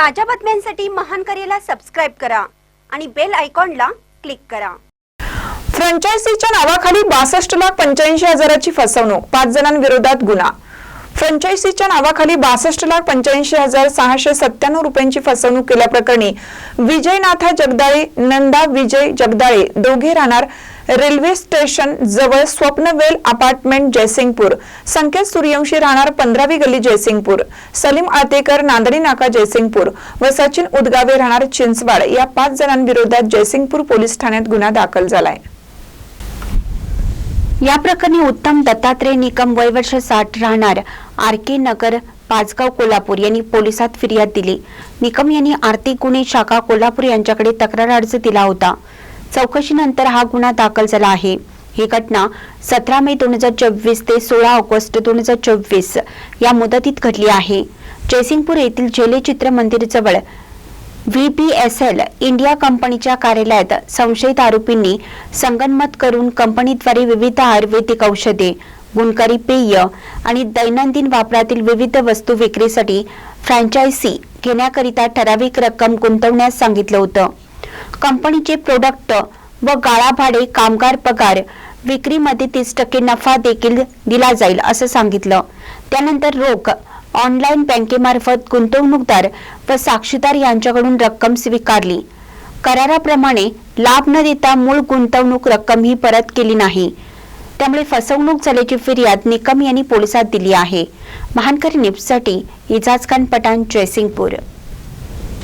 ताज्या बातम्यांसाठी महान करेला सबस्क्राईब करा आणि बेल आयकॉनला क्लिक करा. फ्रँचायझीच्या नावाखाली बासष्ट लाख पंच्याऐंशी हजाराची फसवणूक पाच जणांविरोधात गुन्हा. फ्रँचायझीच्या नावाखाली बासष्ट लाख पंच्याऐंशी हजार सहाशे सत्त्याण्णव रुपयांची फसवणूक केल्याप्रकरणी विजयनाथा जगदाळे नंदा विजय जगदाळे दोघे राहणार रेल्वे स्टेशन जवळ स्वप्नवेल अपार्टमेंट जयसिंगपूर. संकेत सूर्यवंशी राहणार पंधरावी गल्ली जयसिंगपूर. सलीम आतेकर नांदणी नाका जयसिंगपूर व सचिन उदगावे राहणार चिंचवाड या पाच जणांविरोधात जयसिंगपूर पोलीस ठाण्यात गुन्हा दाखल झालाय. या प्रकरणी उत्तम दत्तात्रय निकम वय वर्ष साठ राहणार आर के नगर पाचगाव कोल्हापूर यांनी पोलिसात फिर्याद दिली. निकम यांनी आर्थिक गुन्हे शाखा कोल्हापूर यांच्याकडे तक्रार अर्ज दिला होता. चौकशीनंतर हा गुन्हा दाखल झाला आहे. ही घटना सतरा मे दोन हजार चोवीस ते सोळा ऑगस्ट दोन हजार चोवीस या मुदतीत घडली आहे. जयसिंगपूर येथील जेले चित्र मंदिर जवळ एल इंडिया कंपनीच्या कार्यालयात संशयित आरोपींनी संगनमत करून कंपनीद्वारे विविध आयुर्वेदिक औषधे गुणकारी पेय आणि दैनंदिन वापरातील विविध वस्तू विक्रीसाठी फ्रँचायसी घेण्याकरिता ठराविक रक्कम गुंतवण्यास सांगितलं होतं. कंपनीचे प्रोडक्ट व गाळा भाडे कामगार पगार विक्रीमध्ये तीस टक्के नफा देखील दिला जाईल असं सांगितलं. त्यानंतर रोख ऑनलाईन बँकेमार्फत गुंतवणूकदार व साक्षीदार यांच्याकडून रक्कम स्वीकारली. कराराप्रमाणे लाभ न देता मूळ गुंतवणूक रक्कम ही परत केली नाही. त्यामुळे फसवणूक झाल्याची फिर्याद निकम यांनी पोलिसात दिली आहे. महानकरी न्यूजसाठी इजाज खान पठाण जयसिंगपूर.